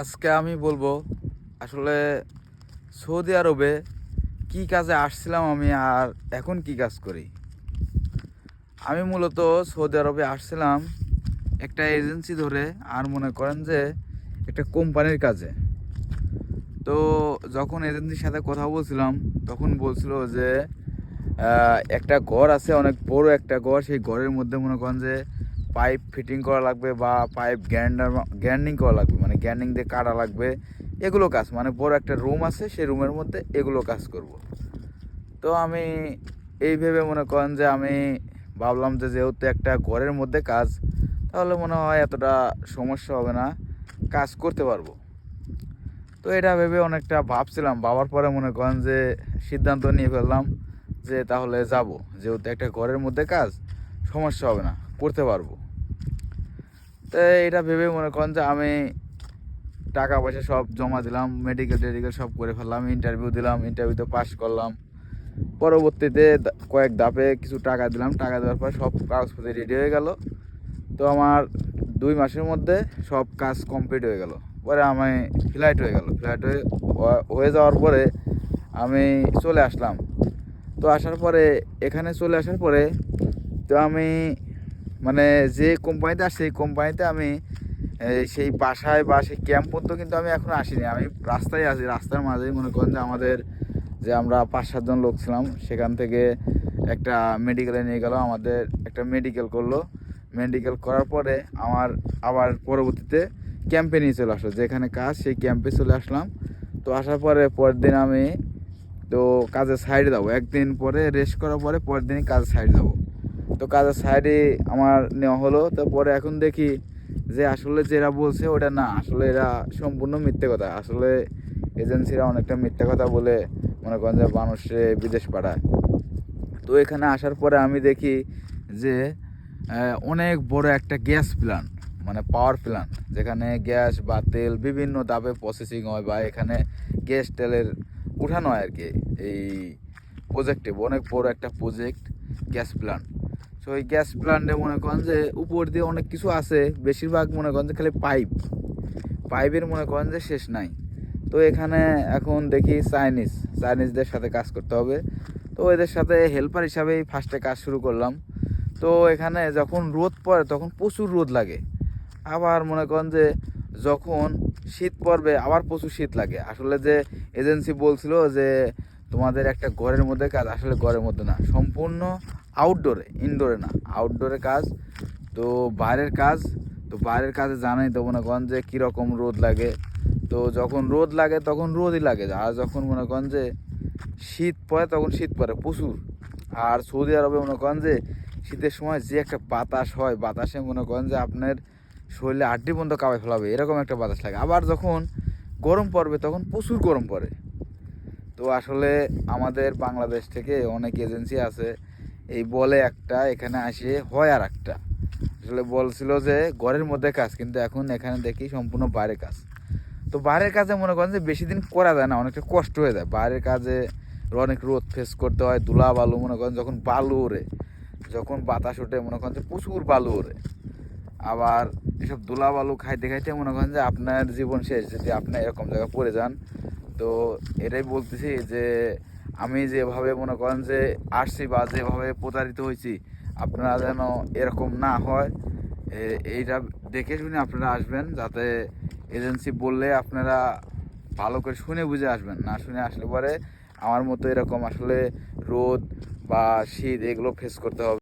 আজকে আমি বলব, আসলে সৌদি আরবে কি কাজে আসছিলাম আমি আর এখন কি কাজ করি? আমি মূলত সৌদি আরবে আসছিলাম একটা এজেন্সি ধরে আর মনে করেন যে একটা কোম্পানির কাজে। তো যখন এজেন্সির সাথে কথা বলছিলাম, তখন বলছিল যে একটা ঘর আছে, অনেক বড় একটা ঘর, সেই ঘরের মধ্যে মনে করেন যে পাইপ ফিটিং করা লাগবে বা পাইপ গ্যান্ডার গ্যান্ডিং করা লাগবে মানে গ্যান্ডিং দিয়ে কাটা লাগবে। এগুলো কাজ মানে বড় একটা রুম আছে, সেই রুমের মধ্যে এগুলো কাজ করব। তো আমি এই ভেবে মনে করেন যে আমি ভাবলাম যে যেহেতু একটা ঘরের মধ্যে কাজ, তাহলে মনে হয় এতটা সমস্যা হবে না, কাজ করতে পারব। তো এটা ভেবে অনেকটা ভাবছিলাম, ভাবার পরে মনে করেন যে সিদ্ধান্ত নিয়ে ফেললাম যে তাহলে যাব। যেহেতু একটা ঘরের মধ্যে কাজ, সমস্যা হবে না, করতে পারব। তো এটা ভেবে মনে করেন যে আমি টাকা পয়সা সব জমা দিলাম মেডিকেল টেডিকেল সব করে ফেললাম ইন্টারভিউ দিলাম ইন্টারভিউতে পাস করলাম। পরবর্তীতে কয়েক ধাপে কিছু টাকা দিলাম, টাকা দেওয়ার পর সব কাগজপত্র রেডি হয়ে গেল। তো আমার দুই মাসের মধ্যে সব কাজ কমপ্লিট হয়ে গেল। পরে আমি ফ্লাইট হয়ে গেল। ফ্লাইট হয়ে- হয়ে যাওয়ার পরে আমি চলে আসলাম। তো আসার পরে, এখানে চলে আসার পরে তো আমি মানে যে কোম্পানিতে আসছি, সেই কোম্পানিতে আমি সেই বাসায় বা সেই ক্যাম্প পর্যন্ত কিন্তু আমি এখনও আসিনি। আমি রাস্তায় আছি, রাস্তার মাঝেই মনে করেন যে আমাদের যে আমরা পাঁচ সাতজন লোক ছিলাম, সেখান থেকে একটা মেডিকেলে নিয়ে গেল, আমাদের একটা মেডিকেল করল। মেডিকেল করার পরে আমার আবার পরবর্তীতে ক্যাম্পে নিয়ে চলে আসলো। যেখানে কাজ, সেই ক্যাম্পে চলে আসলাম। তো আসার পরে পরের দিন আমি তো কাজের সাইড যাব। একদিন পরে রেস্ট করার পরে পরের দিনই কাজের সাইড যাব। তো কাজের সাইডে আমার নেওয়া হলো। তো পরে এখন দেখি যে আসলে যেটা বলছে ওটা না, আসলে এরা সম্পূর্ণ মিথ্যে কথা। আসলে এজেন্সিরা অনেকটা মিথ্যে কথা বলে মনে করেন যে মানুষে বিদেশ পাঠায়। তো এখানে আসার পরে আমি দেখি যে অনেক বড় একটা গ্যাস প্ল্যান্ট মানে পাওয়ার প্ল্যান্ট যেখানে গ্যাস, বা তেল বিভিন্ন দাবে প্রসেসিং হয়, বা এখানে গ্যাস তেলের উঠানো হয় আর কি এই প্রজেক্টে অনেক বড় একটা প্রজেক্ট গ্যাস প্ল্যান্ট সো এই গ্যাস প্ল্যান্টে মনে করেন যে উপর দিয়ে অনেক কিছু আছে, বেশিরভাগ মনে করেন যে খালি পাইপ পাইপের মনে করেন যে শেষ নাই। তো এখানে এখন দেখি চাইনিজ চাইনিজদের সাথে কাজ করতে হবে। তো এদের সাথে হেল্পার হিসাবেই ফার্স্টে কাজ শুরু করলাম। তো এখানে যখন রোদ পড়ে, তখন প্রচুর রোদ লাগে। আবার মনে করেন যে যখন শীত পড়বে, আবার প্রচুর শীত লাগে। আসলে যে এজেন্সি বলছিল যে তোমাদের একটা ঘরের মধ্যে কাজ, আসলে ঘরের মধ্যে না, সম্পূর্ণ আউটডোরে ইনডোরে না আউটডোরে কাজ। তো বাইরের কাজ, তো বাইরের কাজে জানাই তো মনে করেন যে কীরকম রোদ লাগে। তো যখন রোদ লাগে, তখন রোদই লাগে। আর যখন মনে করেন যে শীত পড়ে, তখন শীত পড়ে প্রচুর। আর সৌদি আরবে মনে করেন যে শীতের সময় যে একটা বাতাস হয়, বাতাসে মনে করেন যে আপনার শরীরে আড্ডি পর্যন্ত কাবাই ফেলাবে, এরকম একটা বাতাস লাগে। আবার যখন গরম পড়বে, তখন প্রচুর গরম পড়ে। তো আসলে আমাদের বাংলাদেশ থেকে অনেক এজেন্সি আছে এই বলে একটা, এখানে আসে হয় আর একটা। আসলে বলছিল যে ঘরের মধ্যে কাজ, কিন্তু এখন এখানে দেখি সম্পূর্ণ বাইরের কাজ। তো বাইরের কাজে মনে করেন যে বেশি দিন করা যায় না, অনেকটা কষ্ট হয়ে যায়। বাইরের কাজে অনেক রোদ ফেস করতে হয়, ধুলা, বালু, মনে করেন যখন বালু ওরে যখন বাতাস ওঠে, মনে করেন যে প্রচুর বালু ওরে আবার এসব ধুলা, বালু খাইতে খাইতে মনে করেন যে আপনার জীবন শেষ, যদি আপনি এরকম জায়গায় পড়ে যান। তো এটাই বলতেছি যে আমি যেভাবে মনে করেন যে আসছি বা যেভাবে প্রতারিত হয়েছি, আপনারা যেন এরকম না হয় এইটা দেখে শুনে আপনারা আসবেন, যাতে এজেন্সি বললে আপনারা ভালো করে শুনে বুঝে আসবেন, না শুনে আসলে পরে আমার মতো এরকম আসলে রোদ বা শীত এগুলো ফেস করতে হবে।